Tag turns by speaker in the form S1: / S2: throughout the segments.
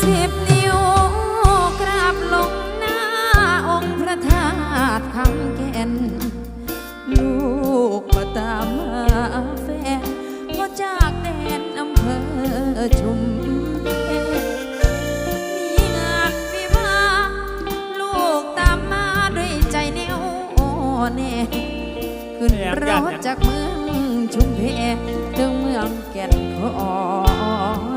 S1: สิบนิ้วกราบลงหน้าองค์พระธาตุคำแก่ลูกมาตามหาแฟนมาจากแดนอำเภอชมแพมีงานวิวาลูกตามมาด้วยใจแน่วแน่ขึ้นรถจากเมืองชุมแพ
S2: ถึง
S1: เมือ
S2: งแก่นขอ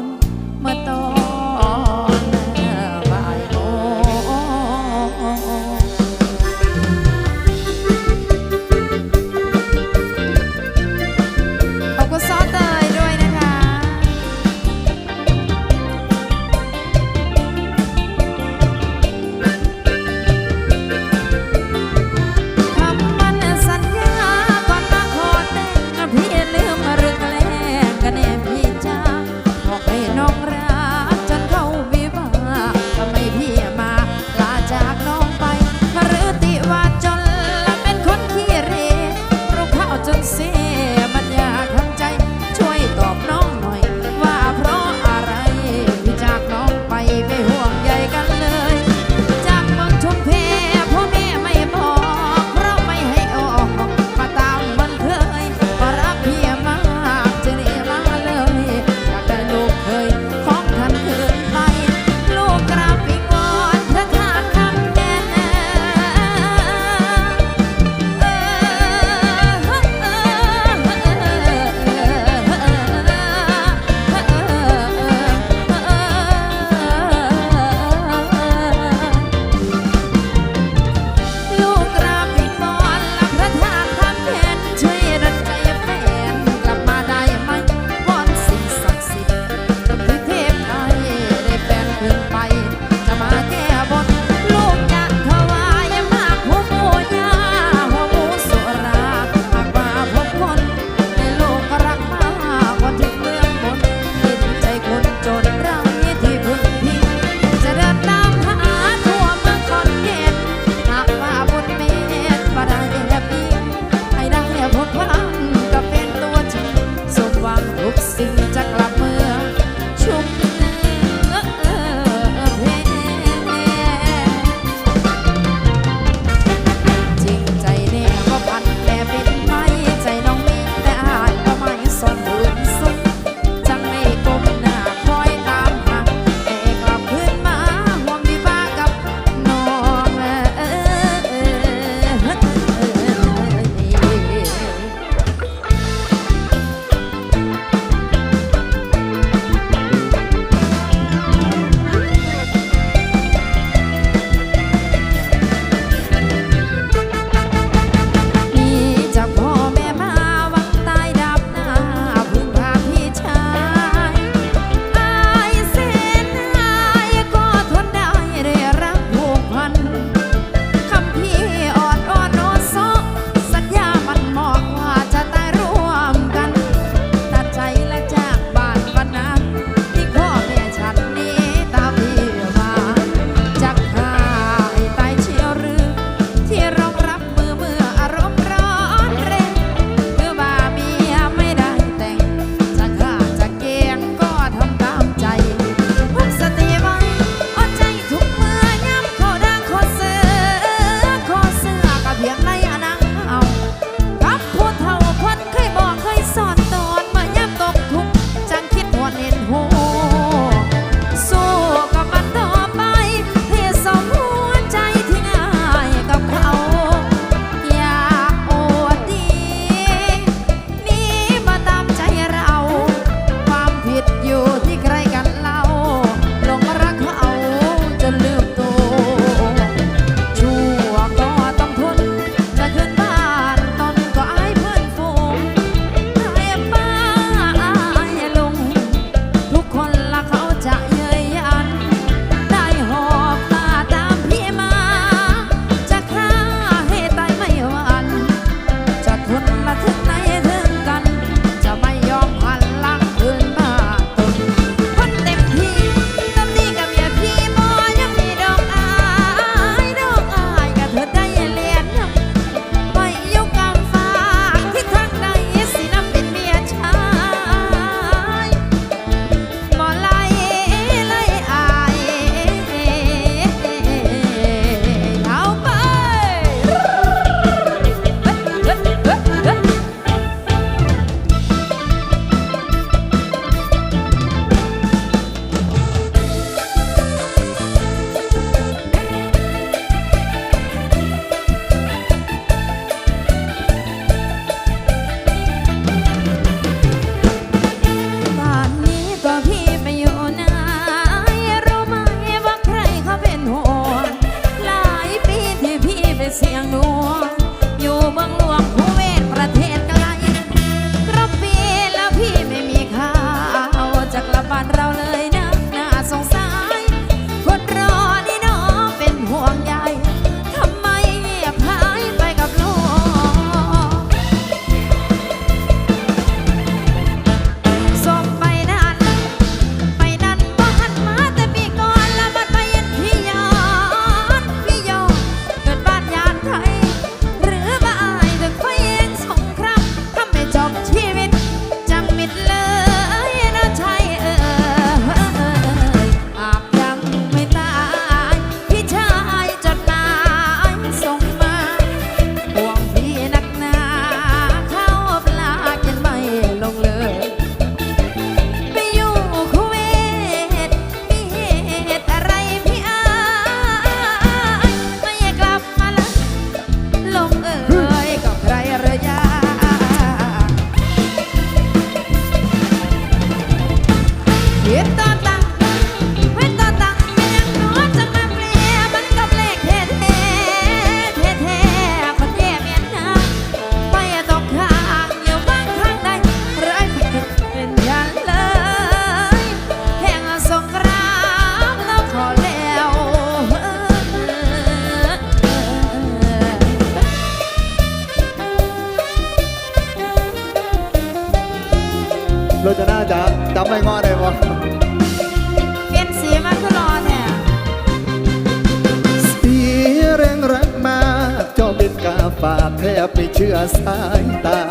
S2: สายตา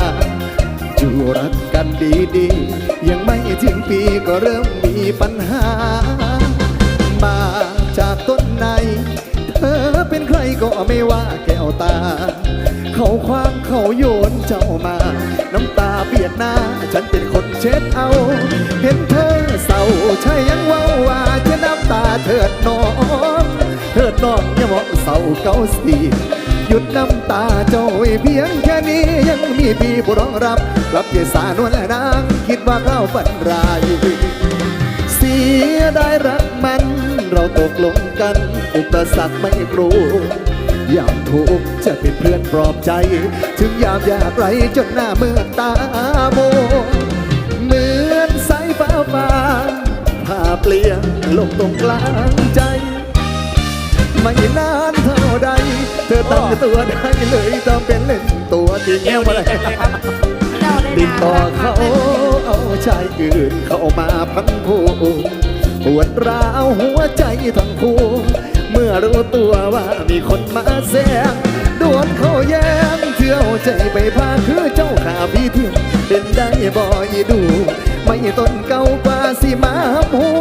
S2: จูรักกันดีๆ ยังไม่ถึงปีก็เริ่มมีปัญหา มาจากต้นในเธอเป็นใครก็ไม่ว่าแก้วตา เขาคว้างเขาโยนเจ้ามา น้ำตาเปียกหน้า ฉันเป็นคนเช็ดเอา เห็นเธอเศร้าใช่ยังเว่าว่าจะน้ำตาเถิดน้องเถิดน้องอย่าบอก เศร้าสีหยุดน้ำตาเจ้าเพียงแค่นี้ยังมีพี่ผู้รองรับรับเยสานวลนางคิดว่าเข้าฝันร้ายเสียได้รักมัน เราตกลงกัน อุปสรรคไม่กลัวยามทุกจะเป็นเพื่อนปลอบใจ ถึงยามยากไรจนหน้าเมื่อตาโมเหมือนสายฟ้าฟ้าผ่าเปลี่ยนลงตรงกลางใจ ไม่นานเท่าใด เธอตั้งตัวได้เลยทำเป็นเล่นตัวจริง
S3: เอว
S2: มา
S3: ดี
S2: เลย
S1: เจ้าได้
S2: ติดต่อ
S1: น่
S2: เขา
S1: รักมากลย
S2: เอาชายอื่นเข้ามาพันผูปวดร้าวหัวใจทั้งคู่เมื่อรู้ตัวว่ามีคนมาแซงดวนเขาแย้งเที่ยวใจไปพาคือเจ้าขาพี่เที่ยงเป็นได้บ่อยดู ไม่ต้นเก่ากว่าสิมาหูมัน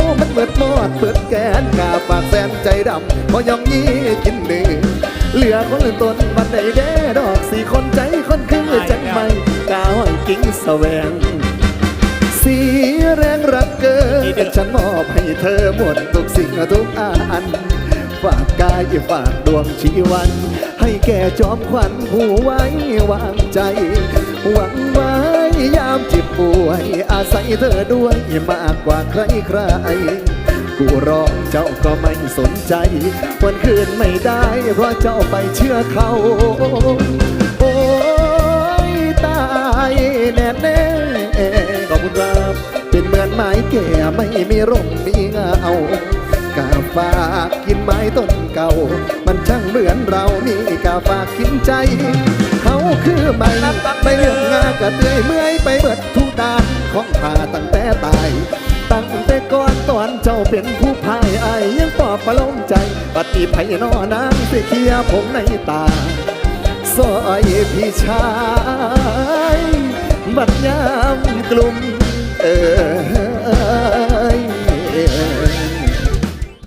S2: เปิดมอดเปิดแกนกาปากแสนใจดำพอยองยี่กินเนื้อเหลือคนอื่นตนบันไดแด้ดอกสี่คนใจคนคือจังไม่กาวกิ้งแสวง สีแรงรักเกินฉันมอบให้เธอหมดทุกสิ่งทุกอันฝากกายฝากดวงชีวัน ให้แก่จอมขวัญผู้ไว้วางใจ หวังไว้ยามเจ็บป่วย อาศัยเธอด้วยมากกว่าใครใคร กูร้องเจ้าก็ไม่สนใจ วันคืนไม่ได้ เพราะเจ้าไปเชื่อเขา โอ้ยตายแน่แน่ขอบคุณครับเป็นเหมือนไม้แก่ไม่มีร่มมีเงากาฝากกินไม้ต้นเก่า มันช่างเหมือนเรานี่กาฝากกินใจ เขาคือไม่ไม่เลื่อกงากระเตยเมื่อยไปเบิดทุกด้านของผ่าตั้งแต่ตาย ก่อนตอนเจ้าเป็นผู้พายไอยังปอบประลมใจ ปฏิภัยนอนางสิเคียผมในตาซอยพี่ชาย บัดยามกลุ่มเออ